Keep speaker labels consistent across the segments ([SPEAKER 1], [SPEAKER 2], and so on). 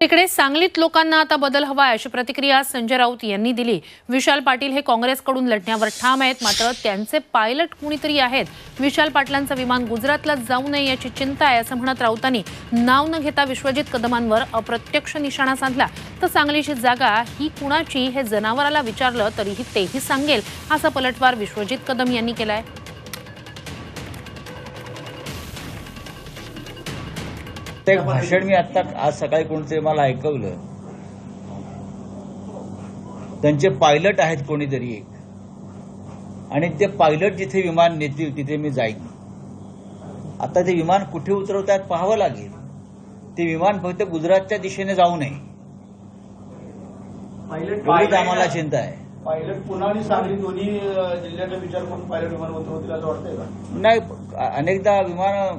[SPEAKER 1] तिकडे सांगलीत लोकांना आता बदल हवाय अशी प्रतिक्रिया संजय राऊत यांनी दिली. विशाल पाटील हे काँग्रेसकडून लढण्यावर ठाम आहेत मात्र त्यांचे पायलट कुणीतरी आहेत. विशाल पाटलांचं विमान गुजरातला जाऊ नये याची चिंता आहे असं म्हणत राऊतांनी नाव न घेता विश्वजित कदमांवर अप्रत्यक्ष निशाणा साधला. तर सांगलीची जागा ही कुणाची हे जनावराला विचारलं तरीही तेही सांगेल असा पलटवार विश्वजित कदम यांनी केलाय.
[SPEAKER 2] एक भाषण मी आता आज सकाळी कोणतरी मला ऐकवलं. त्यांचे पायलट आहेत कोणीतरी एक. आणि ते पायलट जिथे विमान नेतील तिथे मी जाईन. आता ते विमान कुठे उतरवतात पाहावं लागेल. ते विमान फक्त गुजरातच्या दिशेने जाऊ नये.
[SPEAKER 3] पायलट
[SPEAKER 2] आम्हाला चिंता आहे.
[SPEAKER 3] पायलट पुन्हा आणि सांगली दोन्ही जिल्ह्याचा विचार करून पायलट विमान उतरवतील असं वाटतंय का?
[SPEAKER 2] नाही अनेकदा विमान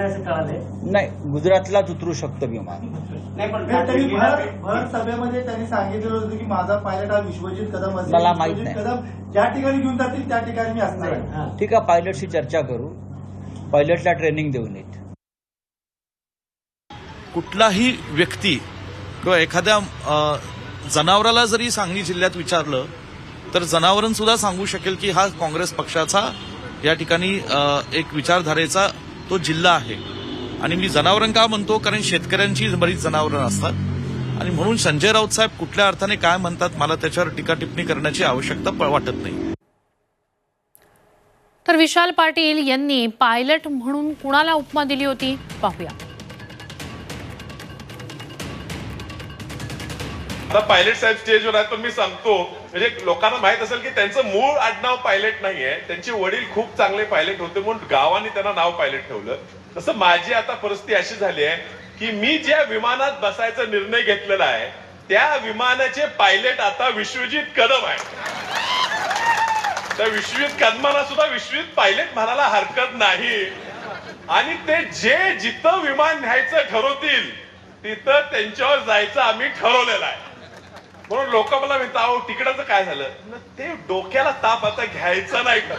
[SPEAKER 2] नाही गुजरातलाच उतरू शकतं विमान.
[SPEAKER 3] नाही पण
[SPEAKER 4] तरी भर भर सभेमध्ये त्यांनी सांगितलेलं होतं की माझा पायलट हा विश्वजित कदम असेल.
[SPEAKER 2] मला माहीत
[SPEAKER 4] विश्वजित
[SPEAKER 2] नाही.
[SPEAKER 4] कदम ज्या ठिकाणी घेऊन जातील त्या ठिकाणी मी असणार आहे.
[SPEAKER 3] हा.
[SPEAKER 2] ठीक आहे पायलटशी चर्चा करू. पायलटला ट्रेनिंग देऊन येत.
[SPEAKER 5] कुठलाही व्यक्ती किंवा एखाद्या अ, जनावराला जरी सांगली जिल्ह्यात विचारलं तर जनावरण सुद्धा सांगू शकेल की हा काँग्रेस पक्षाचा या ठिकाणी अ, एक विचारधारेचा तो जिल्हा आहे. आणि मी जनावरं का म्हणतो? कारण शेतकऱ्यांची बरीच जनावरं असतात. आणि म्हणून संजय राऊत साहेब कुठल्या अर्थाने काय म्हणतात? मला त्याच्यावर टीका टिप्पणी करण्याची आवश्यकता वाटत नाही.
[SPEAKER 1] तर विशाल पाटील यांनी पायलट म्हणून कुणाला उपमा दिली होती? पाहूया.
[SPEAKER 6] आता पायलट साहेब स्टेजवर आहेत पण मी सांगतो म्हणजे लोकांना माहीत असेल की त्यांचं मूळ आडनाव पायलट नाहीये. त्यांचे वडील खूप चांगले पायलट होते म्हणून गावाने त्यांना नाव पायलट ठेवलं. तसं माझी आता परिस्थिती अशी झाली आहे की मी ज्या विमानात बसायचा निर्णय घेतलेला आहे त्या विमानाचे पायलट आता विश्वजित कदम आहे त्या विश्वजित कदमाला सुद्धा विश्वजित पायलट म्हणायला हरकत नाही. आणि ते जे जिथं विमान न्यायचं ठरवतील तिथं त्यांच्यावर जायचं आम्ही ठरवलेलं आहे. म्हणून लोक मला म्हणतात अहो तिकडचं काय झालं? ते डोक्याला ताप आता घ्यायचा नाही का?